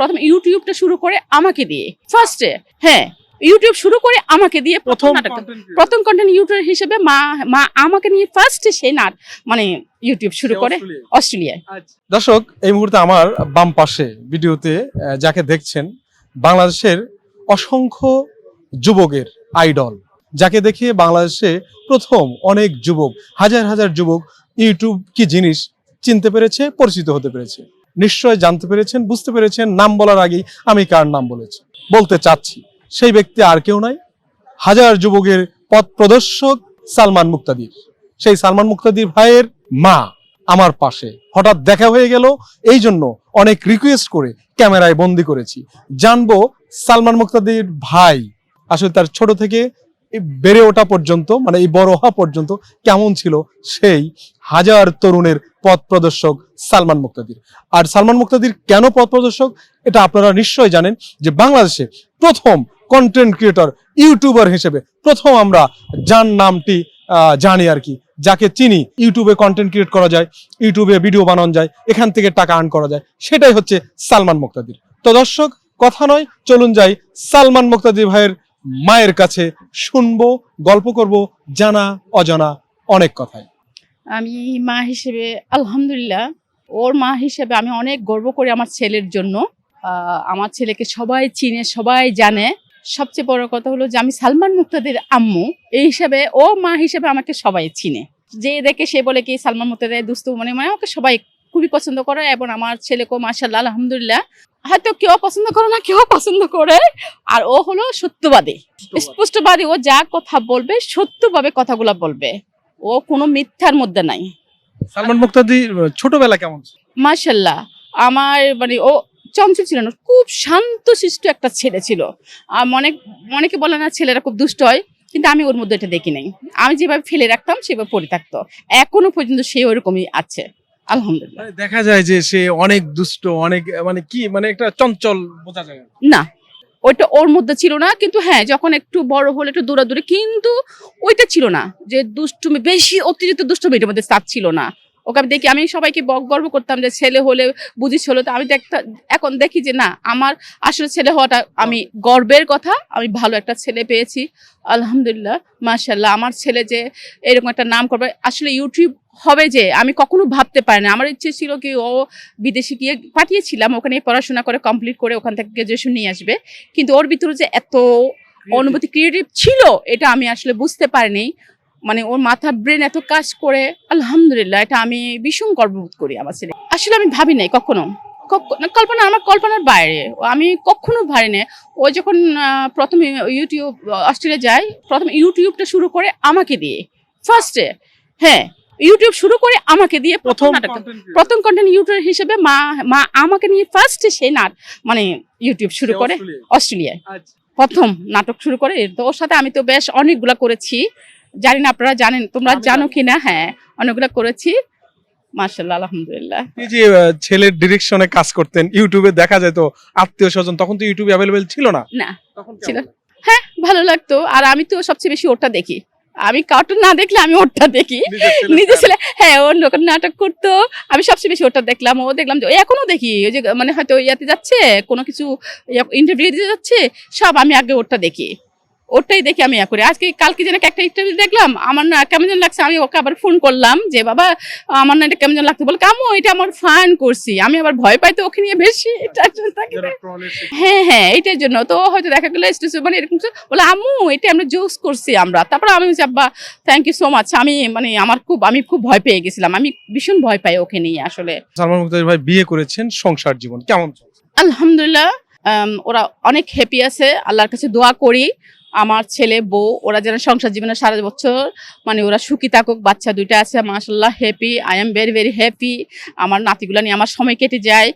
প্রথম ইউটিউবটা শুরু করে আমাকে দিয়ে। ফার্স্টে হ্যাঁ ইউটিউব শুরু করে আমাকে দিয়ে প্রথম প্রথম নাটক প্রথম কন্টেন্ট ইউটিউবার হিসেবে মা মা আমাকে নিয়ে ফার্স্ট সে নাট মানে ইউটিউব শুরু করে অস্ট্রেলিয়ায়। অস্ট্রেলিয়ায়। দর্শক এই মুহূর্তে আমার বাম পাশে ভিডিওতে যাকে দেখছেন বাংলাদেশের অসংখ্য যুবকের আইডল যাকে দেখে বাংলাদেশে প্রথম অনেক যুবক হাজার হাজার যুবক ইউটিউব কি জিনিস চিনতে পেরেছে পরিচিত হতে পেরেছে। নিশ্চয় জানতে পেরেছেন, বুঝতে পেরেছেন, নাম বলার আগেই আমি কার নাম বলেছি। বলতে চাচ্ছি, সেই ব্যক্তি আর কেউ নাই, হাজার যুবকের পথ প্রদর্শক সালমান মুক্তাদির। সেই সালমান মুক্তাদির ভাইয়ের মা আমার পাশে। হঠাৎ দেখা হয়ে গেল, এই জন্য অনেক রিকোয়েস্ট করে ক্যামেরায় বন্দি করেছি। জানব সালমান মুক্তাদির ভাই আসলে তার ছোট থেকে বেড়ে ওঠা পর্যন্ত মানে এই বড় হওয়া পর্যন্ত কেমন ছিল সেই হাজার তরুণের পথ প্রদর্শক সালমান মুক্তাদির। আর সালমান মুক্তাদির কেন পথ প্রদর্শক? এটা আপনারা নিশ্চয় জানেন যে বাংলাদেশে প্রথম কন্টেন্ট ক্রিয়েটর ইউটিউবার হিসেবে প্রথম আমরা যার নামটি জানি আর কি, যাকে চিনি। ইউটিউবে কন্টেন্ট ক্রিয়েট করা যায় ইউটিউবে ভিডিও বানানো যায়, এখান থেকে টাকা আর্ন করা যায়। সেটাই হচ্ছে সালমান মুক্তাদির। তো দর্শক, কথা নয়, চলুন যাই সালমান মুক্তাদির ভাইয়ের মায়ের কাছে শুনব, গল্প করব, জানা, অজানা, অনেক কথাই। আমি মা হিসেবে আলহামদুলিল্লাহ ওর মা হিসেবে আমি অনেক গর্ব করি আমার ছেলের জন্য। আহ, আমার ছেলেকে সবাই চিনে সবাই জানে। সবচেয়ে বড় কথা হলো যে আমি সালমান মুক্তাদের আম্মু। এই হিসাবে ও মা হিসেবে আমাকে সবাই চিনে। যে দেখে সে বলে কি সালমান মুক্তাদের দুস্তু মানে মানে আমাকে সবাই খুবই পছন্দ করে এবং আমার ছেলেকেও মাসাল্লাহ আলহামদুলিল্লাহ। হয়তো কেউ পছন্দ করে না কেউ পছন্দ করে। আর ও হলো সত্যবাদী। স্পষ্টবাদী ও যা কথা বলবে সত্যভাবে কথাগুলো বলবে। ও কোনো মিথ্যার মধ্যে নাই। সালমান মুক্তাদির ছোটবেলা কেমন ছিল? মাশাল্লাহ আমার মানে ও চঞ্চল ছিল না খুব শান্ত শিষ্ট একটা ছেলে ছিল। আর মনে অনেকে বলে না ছেলেরা খুব দুষ্ট হয় কিন্তু আমি ওর মধ্যে এটা দেখি নাই। আমি যেভাবে ফেলে রাখতাম সেভাবে পড়ে থাকতো। এখনও পর্যন্ত সে ওরকমই আছে আলহামদুলিল্লাহ। দেখা যায় যে সে অনেক দুষ্ট অনেক মানে কি মানে একটা চঞ্চল বোঝা যায়। না ওইটা ওর মধ্যে ছিল না, কিন্তু হ্যাঁ যখন একটু বড় হলে, একটু দূরে কিন্তু ওইটা ছিল না। যে দুষ্টুমি, বেশি অতিরিক্ত দুষ্টুমি এটার মধ্যে সাপ ছিল না। ওকে আমি দেখি আমি সবাইকে বক গর্ব করতাম যে ছেলে হলে বুঝিস হলো তো আমি দেখতাম এখন দেখি যে না আমার আসলে ছেলে হওয়াটা আমি গর্বের কথা আমি ভালো একটা ছেলে পেয়েছি। আলহামদুলিল্লাহ মাশাল্লাহ আমার ছেলে যে এরকম একটা নাম করবে আসলে ইউটিউব হবে যে আমি কখনো ভাবতে পারি না। আমার ইচ্ছে ছিল কি ও বিদেশে গিয়ে পাঠিয়েছিলাম ওখানে পড়াশোনা করে কমপ্লিট করে ওখান থেকে গ্রাজুয়েশন নিয়ে আসবে। কিন্তু ওর ভিতরে যে এত অনুভূতি ক্রিয়েটিভ ছিল এটা আমি আসলে বুঝতে পারিনি। মানে ওর মাথার ব্রেন এত কাজ করে আলহামদুলিল্লাহ এটা আমি ভীষণ গর্ববোধ করি আমার ছেলে। আসলে আমি ভাবি নাই কখনো। কখ- কল্পনা আমার কল্পনার বাইরে। আমি কখনো ভাবি নাই ও যখন প্রথম ইউটিউব অস্ট্রেলিয়া যায় প্রথম ইউটিউবটা শুরু করে আমাকে দিয়ে। ফার্স্টে হ্যাঁ ইউটিউব শুরু করে আমাকে দিয়ে প্রথম প্রথম নাটক প্রথম কন্টেন্ট ইউটিউবার হিসেবে মা মা আমাকে নিয়ে ফার্স্টে সে নাট মানে ইউটিউব শুরু করে অস্ট্রেলিয়ায়। আচ্ছা। প্রথম নাটক শুরু করে তো ওর সাথে আমি তো বেশ অনেকগুলা করেছি। জানি না আপনারা জানেন তোমরা জানো। কিনা হ্যাঁ অনেকগুলো করেছি। মার্শাল্লাহ আলহামদুলিল্লাহ। এই যে ছেলের ডিরেকশনে কাজ করতেন ইউটিউবে দেখা যেত আত্মীয় স্বজন তখন তো ইউটিউবে অ্যাভেলেবেল ছিল না। না ছিল। হ্যাঁ ভালো লাগতো। আর আমি তো সবচেয়ে বেশি ওটা দেখি। আমি কার্টুন না দেখলে আমি ওটা দেখি। নিজে ছেলে হ্যাঁ ওর নাটক করতো। আমি সবচেয়ে বেশি ওটা দেখলাম। ও দেখলাম যে এখনও দেখি। ওই যে মানে হয়তো ইয়াতে যাচ্ছে কোনো কিছু ইন্টারভিউ দিতে যাচ্ছে সব আমি আগে ওটা দেখি। ওটাই দেখি আমি ইয়া করি। আজকে কালকে যেন একটা ইন্টারভিউ দেখলাম আমার না কেমন যেন লাগছে আমি ওকে আবার ফোন করলাম যে বাবা আমার না এটা কেমন যেন লাগতো বলে কামো এটা আমার ফান করছি। আমি আবার ভয় পাই তো ওকে নিয়ে বেশি এটার জন্য হ্যাঁ হ্যাঁ এইটার জন্য। তো হয়তো দেখা গেলো স্টেশন মানে এরকম বলে আমু এটা আমরা জোস করছি আমরা। তারপর আমি বলছি, আব্বা থ্যাংক ইউ সো মাচ আমি মানে আমার খুব আমি খুব ভয় পেয়ে গেছিলাম। আমি ভীষণ ভয় পাই ওকে নিয়ে আসলে। সালমান ভাই বিয়ে করেছেন সংসার জীবন কেমন আলহামদুলিল্লাহ ওরা অনেক হ্যাপি আছে আল্লাহর কাছে দোয়া করি। আমার ছেলে বউ ওরা যেন সংসার জীবনে সারা বছর মানে ওরা সুখী থাকুক বাচ্চা দুইটা আছে মাসাল্লাহ happy I am very very happy আমার নাতিগুলো নিয়ে আমার সময় কেটে যায়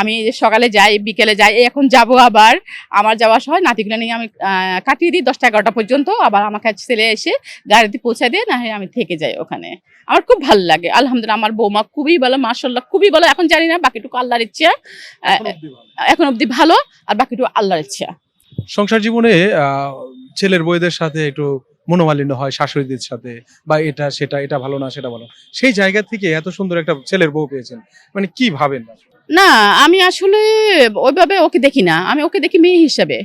আমি সকালে যাই বিকেলে যাই এই এখন যাব আবার আমার যাওয়ার সময় নাতিগুলো নিয়ে আমি কাটিয়ে দিই দশটা এগারোটা পর্যন্ত আবার আমার কাছে ছেলে এসে গাড়িতে পৌঁছে দিয়ে না হয় আমি থেকে যাই ওখানে। আমার খুব ভালো লাগে আলহামদুলিল্লাহ আমার বৌমা খুবই ভালো মাসাল্লাহ খুবই ভালো এখন জানি না বাকিটুকু আল্লাহর ইচ্ছা এখন অবধি ভালো আর বাকিটুকু আল্লাহর ইচ্ছা। সংসার জীবনে ছেলের বউদের সাথে একটু মনোমালিন্য হয়, শাশুড়িদের সাথে, বা এটা, সেটা, এটা ভালো না, সেটা ভালো সেই জায়গা থেকে এত সুন্দর একটা ছেলের বউ পেয়েছেন মানে কি ভাবেন? না, আমি আসলে ওইভাবে ওকে দেখি না। আমি ওকে দেখি মেয়ে হিসাবে।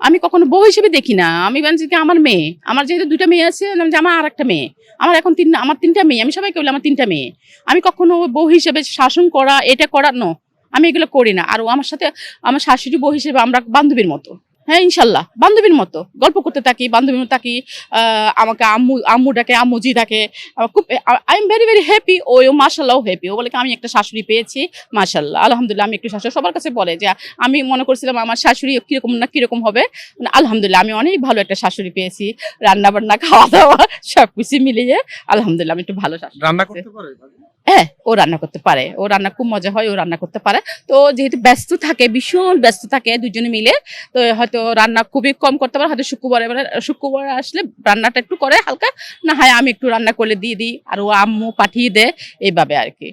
আমি কখনো বউ হিসেবে দেখি না। আমি ভাবছি কি আমার মেয়ে। আমার যেহেতু দুইটা মেয়ে আছে আমার আর একটা মেয়ে। আমার এখন তিন, আমার তিনটা মেয়ে। আমি সবাইকে বলি আমার তিনটা মেয়ে। আমি কখনো বউ হিসেবে শাসন করা, এটা করা নো আমি এগুলো করি না। আর আমার সাথে, আমার শাশুড়ি বউ হিসেবে, আমরা বান্ধবীর মতো। হ্যাঁ ইনশাল্লাহ। বান্ধবীর মতো। গল্প করতে থাকি বান্ধবীর মতো থাকি আমাকে আম্মু আম্মু ডাকে আম্মুজি ডাকে। খুব I am very very happy ও মার্শাল্লাহ হ্যাপি ও বলে আমি একটা শাশুড়ি পেয়েছি। মার্শাল্লাহ আলহামদুলিল্লাহ আমি একটু শাশুড়ি। সবার কাছে বলে যে আমি মনে করছিলাম আমার শাশুড়ি কীরকম না কীরকম হবে। মানে আলহামদুলিল্লাহ আমি অনেক ভালো একটা শাশুড়ি পেয়েছি। রান্না বান্না খাওয়া দাওয়া সব কিছু মিলিয়ে আলহামদুলিল্লাহ আমি একটু ভালো শাশুড়ি রান্না করতে পারে? হ্যাঁ ও রান্না করতে পারে। ও রান্না খুব মজা হয়, ও রান্না করতে পারে। তো যেহেতু ব্যস্ত থাকে, ভীষণ ব্যস্ত থাকে দুজনে মিলে, তো হয়তো রান্না খুবই কম করতে পারে। হয়তো শুক্রবারে এবারে শুক্রবার আসলে রান্নাটা একটু করে হালকা, না হয় আমি একটু রান্না করে দিয়ে দিই, আর ও আম্মু পাঠিয়ে দেয়, এইভাবে আর কি।